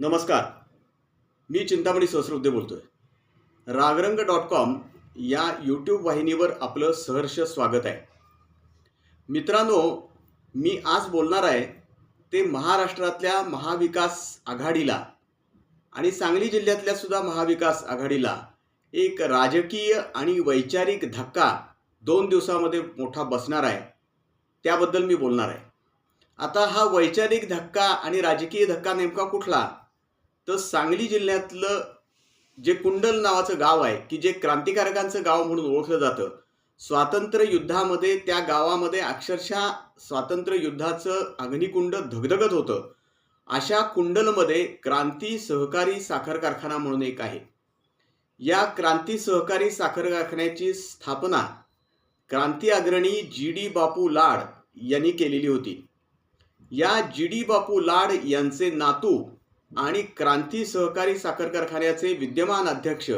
नमस्कार. मी चिंतामणी सहस्रबुद्धे बोलतोय. Ragarang dot com या यूट्यूब वाहिनीवर आपलं सहर्ष स्वागत आहे. मित्रांनो मी आज बोलणार आहे ते महाराष्ट्रातल्या महाविकास आघाडीला आणि सांगली जिल्ह्यातल्या सुद्धा महाविकास आघाडीला एक राजकीय आणि वैचारिक धक्का दोन दिवसामध्ये मोठा बसणार आहे. त्याबद्दल मी बोलणार आहे. आता हा वैचारिक धक्का आणि राजकीय धक्का नेमका कुठला? तर सांगली जिल्ह्यातलं जे कुंडल नावाचं गाव आहे की जे क्रांतिकारकांचं गाव म्हणून ओळखलं जातं स्वातंत्र्य युद्धामध्ये त्या गावामध्ये अक्षरशः स्वातंत्र्य युद्धाचं अग्निकुंड धगधगत होतं. अशा कुंडलमध्ये क्रांती सहकारी साखर कारखाना म्हणून एक आहे. या क्रांती सहकारी साखर कारखान्याची स्थापना क्रांती अग्रणी जी डी बापू लाड यांनी केलेली होती. या जी डी बापू लाड यांचे नातू आणि क्रांती सहकारी साखर कारखान्याचे विद्यमान अध्यक्ष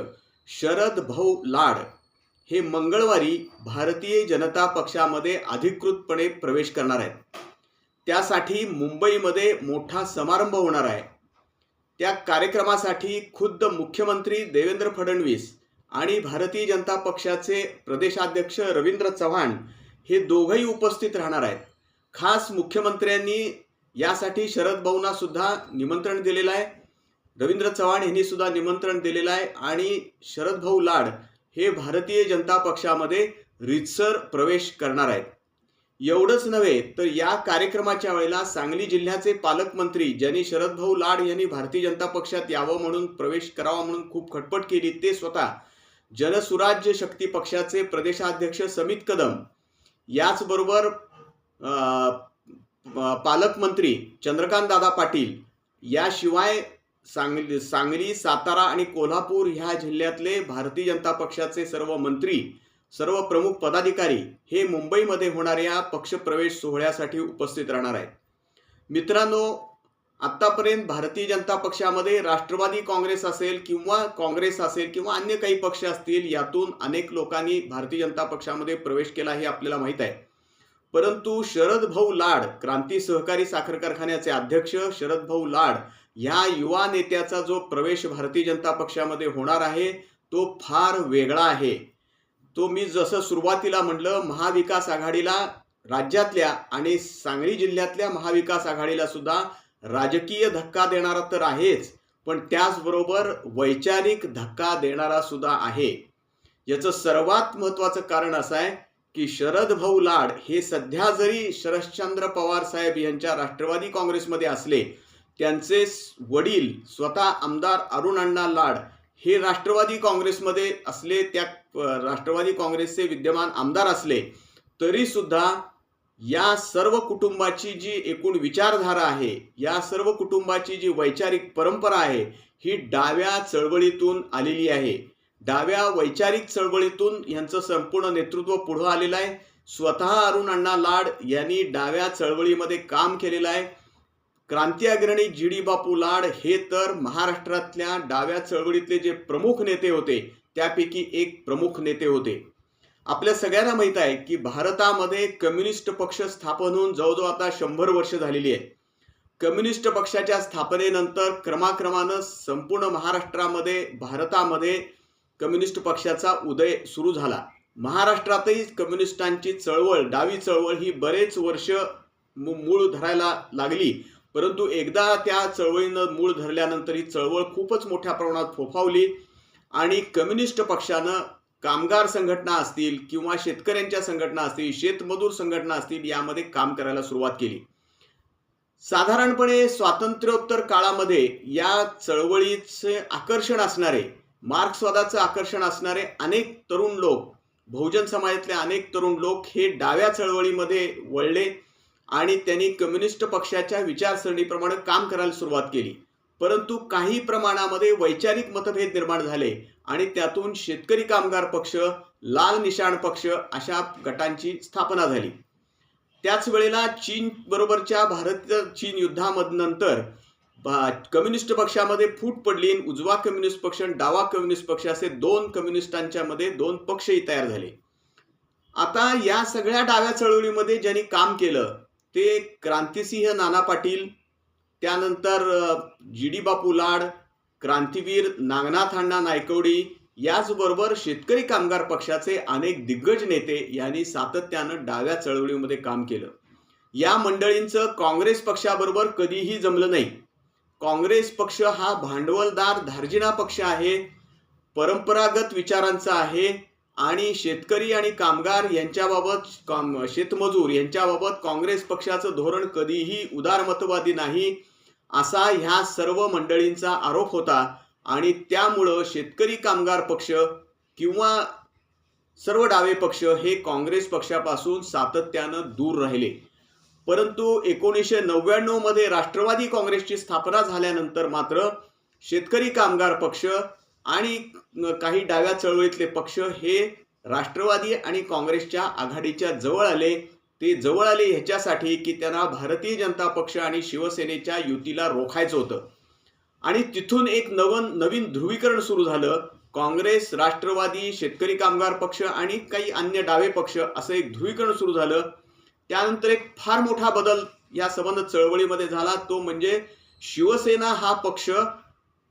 शरद भाऊ लाड हे मंगळवारी भारतीय जनता पक्षामध्ये अधिकृतपणे प्रवेश करणार आहेत. त्यासाठी मुंबईमध्ये मोठा समारंभ होणार आहे. त्या कार्यक्रमासाठी खुद्द मुख्यमंत्री देवेंद्र फडणवीस आणि भारतीय जनता पक्षाचे प्रदेशाध्यक्ष रवींद्र चव्हाण हे दोघंही उपस्थित राहणार आहेत. खास मुख्यमंत्र्यांनी यासाठी शरद भाऊंना सुद्धा निमंत्रण दिलेलं आहे. रवींद्र चव्हाण यांनी सुद्धा निमंत्रण दिलेलं आहे. आणि शरद भाऊ लाड हे भारतीय जनता पक्षामध्ये रितसर प्रवेश करणार आहेत. एवढंच नव्हे तर या कार्यक्रमाच्या वेळेला सांगली जिल्ह्याचे पालकमंत्री ज्यांनी शरद भाऊ लाड यांनी भारतीय जनता पक्षात यावं म्हणून प्रवेश करावा म्हणून खूप खटपट केली ते स्वतः जनसुराज्य शक्ती पक्षाचे प्रदेशाध्यक्ष समित कदम याचबरोबर पालकमंत्री चंद्रकांत दादा पाटील याशिवाय सांगली सांगली सातारा आणि कोल्हापूर ह्या जिल्ह्यातले भारतीय जनता पक्षाचे सर्व मंत्री सर्व प्रमुख पदाधिकारी हे मुंबईमध्ये होणाऱ्या पक्षप्रवेश सोहळ्यासाठी उपस्थित राहणार आहेत. मित्रांनो आत्तापर्यंत भारतीय जनता पक्षामध्ये राष्ट्रवादी काँग्रेस असेल किंवा काँग्रेस असेल किंवा अन्य काही पक्ष असतील यातून अनेक लोकांनी भारतीय जनता पक्षामध्ये प्रवेश केला हे आपल्याला माहीत आहे. परंतु शरद भाऊ लाड क्रांती सहकारी साखर कारखान्याचे अध्यक्ष शरद भाऊ लाड ह्या युवा नेत्याचा जो प्रवेश भारतीय जनता पक्षामध्ये होणार आहे तो फार वेगळा आहे. तो मी जसं सुरुवातीला म्हणलं महाविकास आघाडीला राज्यातल्या आणि सांगली जिल्ह्यातल्या महाविकास आघाडीला सुद्धा राजकीय धक्का देणारा तर आहेच पण त्याचबरोबर वैचारिक धक्का देणारा सुद्धा आहे. याचं सर्वात महत्त्वाचं कारण असं आहे की शरद भाऊ लाड हे सध्या जरी शरदचंद्र पवार साहेब यांच्या राष्ट्रवादी काँग्रेसमध्ये असले त्यांचे वडील स्वतः आमदार अरुण अण्णा लाड हे राष्ट्रवादी काँग्रेसमध्ये असले त्या राष्ट्रवादी काँग्रेसचे विद्यमान आमदार असले तरीसुद्धा या सर्व कुटुंबाची जी एकूण विचारधारा आहे या सर्व कुटुंबाची जी वैचारिक परंपरा आहे ही डाव्या चळवळीतून आलेली आहे. डाव्या वैचारिक चळवळीतून यांचं संपूर्ण नेतृत्व पुढं आलेलं आहे. स्वतः अरुण अण्णा लाड यांनी डाव्या चळवळीमध्ये काम केलेलं आहे. क्रांती अग्रणी जी डी बापू लाड हे तर महाराष्ट्रातल्या डाव्या चळवळीतले जे प्रमुख नेते होते त्यापैकी एक प्रमुख नेते होते. आपल्या सगळ्यांना माहीत आहे की भारतामध्ये कम्युनिस्ट पक्ष स्थापन होऊन जवळजवळ आता शंभर वर्ष झालेली आहे. कम्युनिस्ट पक्षाच्या स्थापनेनंतर क्रमाक्रमानं संपूर्ण महाराष्ट्रामध्ये भारतामध्ये कम्युनिस्ट पक्षाचा उदय सुरू झाला. महाराष्ट्रातही कम्युनिस्टांची चळवळ डावी चळवळ ही बरेच वर्ष मू- मूळ धरायला लागली. परंतु एकदा त्या चळवळीनं मूळ धरल्यानंतर ही चळवळ खूपच मोठ्या प्रमाणात फोफावली आणि कम्युनिस्ट पक्षानं कामगार संघटना असतील किंवा शेतकऱ्यांच्या संघटना असतील शेतमजूर संघटना असतील यामध्ये काम करायला सुरुवात केली. साधारणपणे स्वातंत्र्योत्तर काळामध्ये या चळवळीचे आकर्षण असणारे मार्क्सवादाचं आकर्षण असणारे अनेक तरुण लोक बहुजन समाजातले अनेक तरुण लोक हे डाव्या चळवळीमध्ये वळले आणि त्यांनी कम्युनिस्ट पक्षाच्या विचारसरणीप्रमाणे काम करायला सुरुवात केली. परंतु काही प्रमाणामध्ये वैचारिक मतभेद निर्माण झाले आणि त्यातून शेतकरी कामगार पक्ष लाल निशाण पक्ष अशा गटांची स्थापना झाली. त्याच वेळेला चीन बरोबरच्या भारत चीन युद्धामधनंतर नंतर कम्युनिस्ट पक्षामध्ये फूट पडली उजवा कम्युनिस्ट पक्ष आणि डावा कम्युनिस्ट पक्ष असे दोन कम्युनिस्टांच्या मध्ये दोन पक्षही तयार झाले. आता या सगळ्या डाव्या चळवळीमध्ये ज्यांनी काम केलं ते क्रांतिसिंह नाना पाटील त्यानंतर जी डी बापू लाड क्रांतीवीर नागनाथ अण्णा नायकवडी याचबरोबर शेतकरी कामगार पक्षाचे अनेक दिग्गज नेते यांनी सातत्यानं डाव्या चळवळीमध्ये काम केलं. या मंडळींचं काँग्रेस पक्षाबरोबर कधीही जमलं नाही. काँग्रेस पक्ष हा भांडवलदार धार्जिणा पक्ष आहे परंपरागत विचारांचा आहे आणि शेतकरी आणि कामगार यांच्याबाबत काम शेतमजूर यांच्याबाबत काँग्रेस पक्षाचं धोरण कधीही उदारमतवादी नाही असा ह्या सर्व मंडळींचा आरोप होता आणि त्यामुळं शेतकरी कामगार पक्ष किंवा सर्व डावे पक्ष हे काँग्रेस पक्षापासून सातत्यानं दूर राहिले. परंतु एकोणीसशे नव्याण्णवमध्ये राष्ट्रवादी काँग्रेसची स्थापना झाल्यानंतर मात्र शेतकरी कामगार पक्ष आणि काही डाव्या चळवळीतले पक्ष हे राष्ट्रवादी आणि काँग्रेसच्या आघाडीच्या जवळ आले. ते जवळ आले ह्याच्यासाठी की त्यांना भारतीय जनता पक्ष आणि शिवसेनेच्या युतीला रोखायचं होतं. आणि तिथून एक नवन नवीन ध्रुवीकरण सुरू झालं. काँग्रेस राष्ट्रवादी शेतकरी कामगार पक्ष आणि काही अन्य डावे पक्ष असं एक ध्रुवीकरण सुरू झालं. त्यानंतर एक फार मोठा बदल या संबंध चळवळीमध्ये झाला. तो म्हणजे शिवसेना हा पक्ष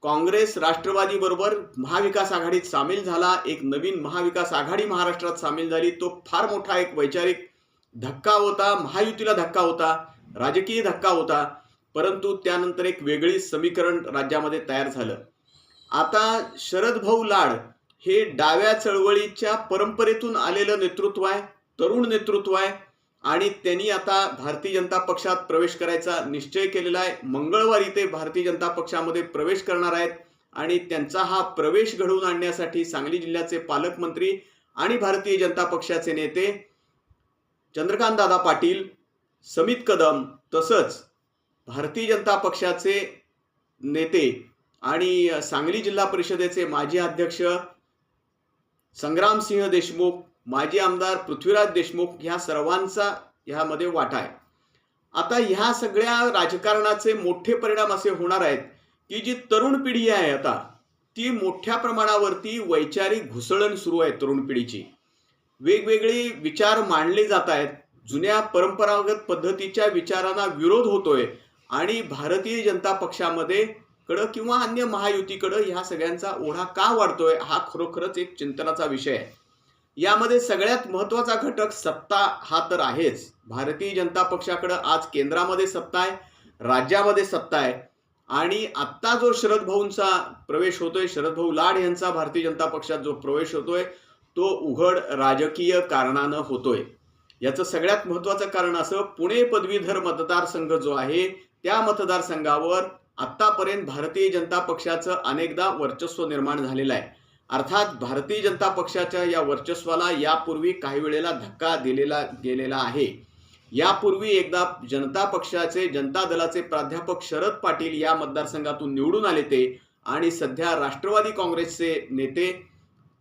काँग्रेस राष्ट्रवादी बरोबर महाविकास आघाडीत सामील झाला. एक नवीन महाविकास आघाडी महाराष्ट्रात सामील झाली. तो फार मोठा एक वैचारिक धक्का होता. महायुतीला धक्का होता. राजकीय धक्का होता. परंतु त्यानंतर एक वेगळी समीकरण राज्यामध्ये तयार झालं. आता शरद भाऊ लाड हे डाव्या चळवळीच्या परंपरेतून आलेलं नेतृत्व आहे. तरुण नेतृत्व आहे. आणि त्यांनी आता भारतीय जनता पक्षात प्रवेश करायचा निश्चय केलेला आहे. मंगळवारी ते भारतीय जनता पक्षामध्ये प्रवेश करणार आहेत आणि त्यांचा हा प्रवेश घडवून आणण्यासाठी सांगली जिल्ह्याचे पालकमंत्री आणि भारतीय जनता पक्षाचे नेते चंद्रकांत दादा पाटील समित कदम तसंच भारतीय जनता पक्षाचे नेते आणि सांगली जिल्हा परिषदेचे माजी अध्यक्ष संग्रामसिंह देशमुख माजी आमदार पृथ्वीराज देशमुख ह्या सर्वांचा ह्यामध्ये वाटा आहे. आता ह्या सगळ्या राजकारणाचे मोठे परिणाम असे होणार आहेत की जी तरुण पिढी आहे आता ती मोठ्या प्रमाणावरती वैचारिक घुसळण सुरू आहे तरुण पिढीची. वेगवेगळे विचार मांडले जात आहेत जुन्या परंपरागत पद्धतीच्या विचारांना विरोध होतोय आणि भारतीय जनता पक्षामध्ये कडं किंवा अन्य महायुतीकडं ह्या सगळ्यांचा ओढा का वाढतोय हा खरोखरच एक चिंतनाचा विषय आहे. यामध्ये सगळ्यात महत्त्वाचा घटक सत्ता हा तर आहेच. भारतीय जनता पक्षाकडं आज केंद्रामध्ये सत्ता आहे राज्यामध्ये सत्ता आहे. आणि आत्ता जो शरद भाऊंचा प्रवेश होतोय शरद भाऊ लाड यांचा भारतीय जनता पक्षात जो प्रवेश होतोय तो उघड राजकीय कारणानं होतोय. याचं सगळ्यात महत्वाचं कारण असं पुणे पदवीधर मतदारसंघ जो आहे त्या मतदारसंघावर आत्तापर्यंत भारतीय जनता पक्षाचं अनेकदा वर्चस्व निर्माण झालेलं आहे. अर्थात भारतीय जनता पक्षाच्या या वर्चस्वाला यापूर्वी काही वेळेला धक्का दिलेला गेलेला आहे. यापूर्वी एकदा जनता पक्षाचे जनता दलाचे प्राध्यापक शरद पाटील या मतदारसंघातून निवडून आले ते आणि सध्या राष्ट्रवादी काँग्रेसचे नेते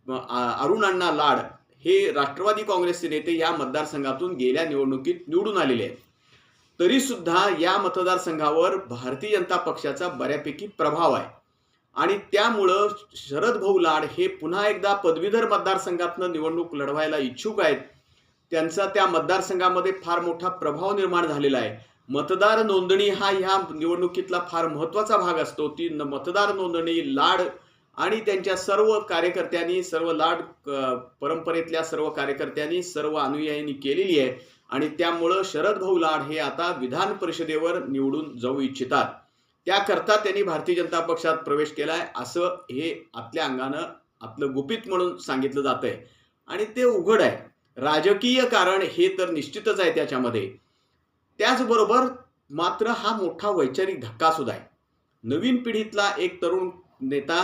अरुण अण्णा लाड हे राष्ट्रवादी काँग्रेसचे नेते या मतदारसंघातून गेल्या निवडणुकीत निवडून आलेले आहेत. तरीसुद्धा या मतदारसंघावर भारतीय जनता पक्षाचा बऱ्यापैकी प्रभाव आहे. आणि त्यामुळं शरद भाऊ लाड हे पुन्हा एकदा पदवीधर मतदारसंघातनं निवडणूक लढवायला इच्छुक आहेत. त्यांचा त्या मतदारसंघामध्ये फार मोठा प्रभाव निर्माण झालेला आहे. मतदार नोंदणी हा ह्या निवडणुकीतला फार महत्त्वाचा भाग असतो. ती मतदार नोंदणी लाड आणि त्यांच्या सर्व कार्यकर्त्यांनी सर्व लाड परंपरेतल्या सर्व कार्यकर्त्यांनी सर्व अनुयायांनी केलेली आहे. आणि त्यामुळं शरद भाऊ लाड हे आता विधान परिषदेवर निवडून जाऊ इच्छितात. त्याकरता त्यांनी भारतीय जनता पक्षात प्रवेश केला आहे असं हे आपल्या अंगानं आपलं गुपित म्हणून सांगितलं जात आहे आणि ते उघड आहे. राजकीय कारण हे तर निश्चितच आहे त्याच्यामध्ये. त्याचबरोबर मात्र हा मोठा वैचारिक धक्का सुद्धा आहे. नवीन पिढीतला एक तरुण नेता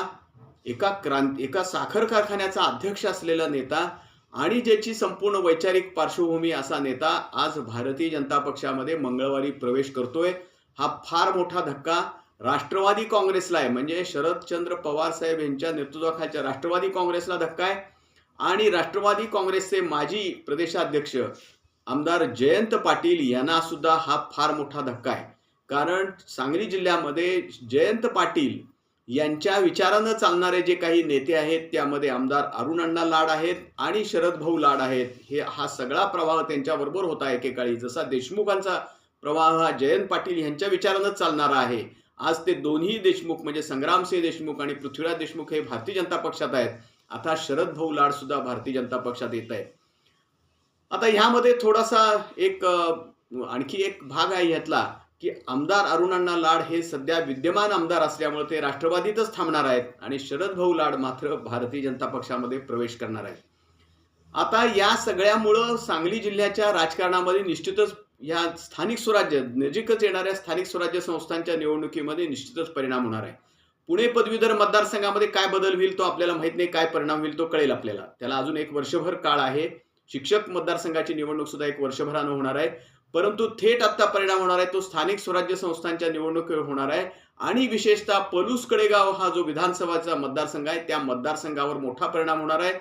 एका क्रांती एका साखर कारखान्याचा अध्यक्ष असलेला नेता आणि ज्याची संपूर्ण वैचारिक पार्श्वभूमी असा नेता आज भारतीय जनता पक्षामध्ये मंगळवारी प्रवेश करतोय. हा फार मोठा धक्का राष्ट्रवादी काँग्रेसला आहे. म्हणजे शरदचंद्र पवार साहेब यांच्या नेतृत्वाखालच्या राष्ट्रवादी काँग्रेसला धक्का आहे. आणि राष्ट्रवादी काँग्रेसचे माजी प्रदेशाध्यक्ष आमदार जयंत पाटील यांना सुद्धा हा फार मोठा धक्का आहे. कारण सांगली जिल्ह्यामध्ये जयंत पाटील यांच्या विचारानं चालणारे जे काही नेते आहेत त्यामध्ये आमदार अरुण अण्णा लाड आहेत आणि शरद भाऊ लाड आहेत. हे हा सगळा प्रभाव त्यांच्याबरोबर होता एकेकाळी. जसा देशमुखांचा प्रवाह हा जयंत पाटील यांच्या विचारानंच चालणारा आहे. आज ते दोन्ही देशमुख म्हणजे संग्रामसिंह देशमुख आणि पृथ्वीराज देशमुख हे भारतीय जनता पक्षात आहेत. आता शरद भाऊ लाड सुद्धा भारतीय जनता पक्षात येत आहे आता ह्यामध्ये थोडासा एक आणखी एक भाग आहे ह्यातला की आमदार अरुणांना लाड हे सध्या विद्यमान आमदार असल्यामुळे ते राष्ट्रवादीतच थांबणार आहेत आणि शरद भाऊ लाड मात्र भारतीय जनता पक्षामध्ये प्रवेश करणार आहेत. आता या सगळ्यामुळं सांगली जिल्ह्याच्या राजकारणामध्ये निश्चितच या स्थानिक स्वराज्य नजीकच येणाऱ्या स्थानिक स्वराज्य संस्थांच्या निवडणुकीमध्ये निश्चितच परिणाम होणार आहे. पुणे पदवीधर मतदारसंघामध्ये काय बदल होईल तो आपल्याला माहीत नाही काय परिणाम होईल तो कळेल आपल्याला. त्याला अजून एक वर्षभर काळ आहे. शिक्षक मतदारसंघाची निवडणूक सुद्धा एक वर्षभरानं होणार आहे. परंतु थेट आत्ता परिणाम होणार आहे तो स्थानिक स्वराज्य संस्थांच्या निवडणुकीवर होणार आहे. आणि विशेषतः पलूस कडेगाव हा जो विधानसभाचा मतदारसंघ आहे त्या मतदारसंघावर मोठा परिणाम होणार आहे.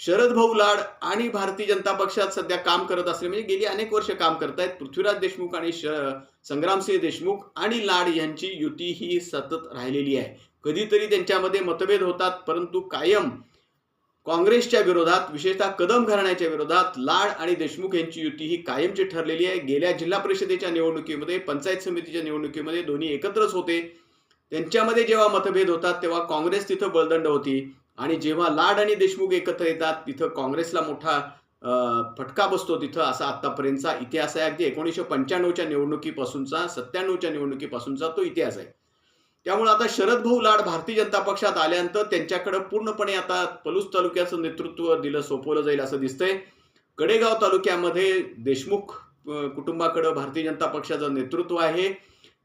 शरद भाऊ लाड आणि भारतीय जनता पक्षात सध्या काम करत असले म्हणजे गेली अनेक वर्ष काम करतायत. पृथ्वीराज देशमुख आणि श संग्रामसिंह देशमुख आणि लाड यांची युती ही सतत राहिलेली आहे. कधीतरी त्यांच्यामध्ये मतभेद होतात परंतु कायम काँग्रेसच्या विरोधात विशेषतः कदम घराण्याच्या विरोधात लाड आणि देशमुख यांची युती ही कायमची ठरलेली आहे. गेल्या जिल्हा परिषदेच्या निवडणुकीमध्ये पंचायत समितीच्या निवडणुकीमध्ये दोन्ही एकत्रच होते. त्यांच्यामध्ये जेव्हा मतभेद होतात तेव्हा काँग्रेस तिथं बळदंड होती. आणि जेव्हा लाड आणि देशमुख एकत्र येतात तिथं काँग्रेसला मोठा फटका बसतो तिथं असा आत्तापर्यंतचा इतिहास आहे. अगदी एकोणीसशे पंच्याण्णवच्या निवडणुकीपासूनचा सत्त्याण्णवच्या निवडणुकीपासूनचा तो इतिहास आहे. त्यामुळे आता शरद भाऊ लाड भारतीय जनता पक्षात आल्यानंतर त्यांच्याकडे पूर्णपणे आता पलूस तालुक्याचं नेतृत्व दिलं सोपवलं जाईल असं दिसतंय. कडेगाव तालुक्यामध्ये देशमुख कुटुंबाकडं भारतीय जनता पक्षाचं नेतृत्व आहे.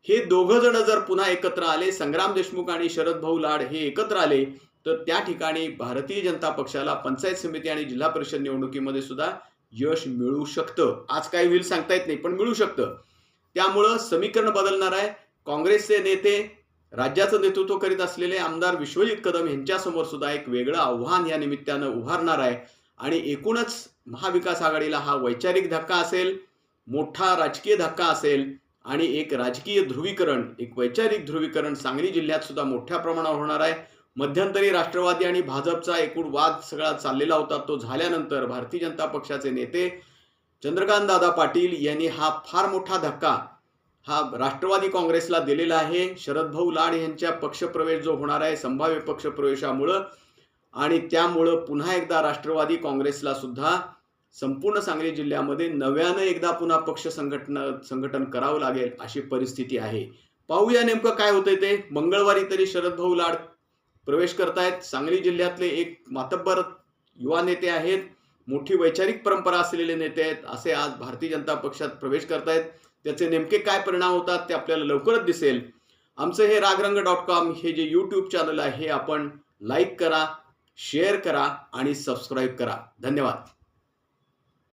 हे दोघं जण जर पुन्हा एकत्र आले संग्राम देशमुख आणि शरद भाऊ लाड हे एकत्र आले तर त्या ठिकाणी भारतीय जनता पक्षाला पंचायत समिती आणि जिल्हा परिषद निवडणुकीमध्ये सुद्धा यश मिळू शकतं. आज काय होईल सांगता येत नाही पण मिळू शकतं. त्यामुळं समीकरण बदलणार आहे. काँग्रेसचे नेते राज्याचं नेतृत्व करीत असलेले आमदार विश्वजित कदम यांच्यासमोर सुद्धा एक वेगळं आव्हान या निमित्तानं उभारणार आहे. आणि एकूणच महाविकास आघाडीला हा वैचारिक धक्का असेल मोठा राजकीय धक्का असेल आणि एक राजकीय ध्रुवीकरण एक वैचारिक ध्रुवीकरण सांगली जिल्ह्यात सुद्धा मोठ्या प्रमाणावर होणार आहे. मध्यंतरी राष्ट्रवादी आणि भाजपचा एकूण वाद सगळा चाललेला होता. तो झाल्यानंतर भारतीय जनता पक्षाचे नेते चंद्रकांत दादा पाटील यांनी हा फार मोठा धक्का हा राष्ट्रवादी काँग्रेसला दिलेला आहे. शरद भाऊ लाड यांच्या पक्षप्रवेश जो होणार आहे संभाव्य पक्षप्रवेशामुळं आणि त्यामुळं पुन्हा एकदा राष्ट्रवादी काँग्रेसला सुद्धा संपूर्ण सांगली जिल्ह्यामध्ये नव्यानं एकदा पुन्हा पक्ष संघटन संघटन करावं लागेल अशी परिस्थिती आहे. पाहूया नेमकं काय होतंय ते. मंगळवारी तरी शरद भाऊ लाड प्रवेश करतायत. सांगली जिल्ह्यातले एक मातब्बर युवा नेते आहेत. मोठी वैचारिक परंपरा असलेले नेते आहेत. असे आज भारतीय जनता पक्षात प्रवेश करतायत. त्याचे नेमके काय परिणाम होतात ते आपल्याला लवकरच दिसेल. आमचं हे रागरंग डॉट कॉम हे जे यूट्यूब चॅनल आहे हे आपण लाईक करा शेअर करा आणि सबस्क्राईब करा. धन्यवाद.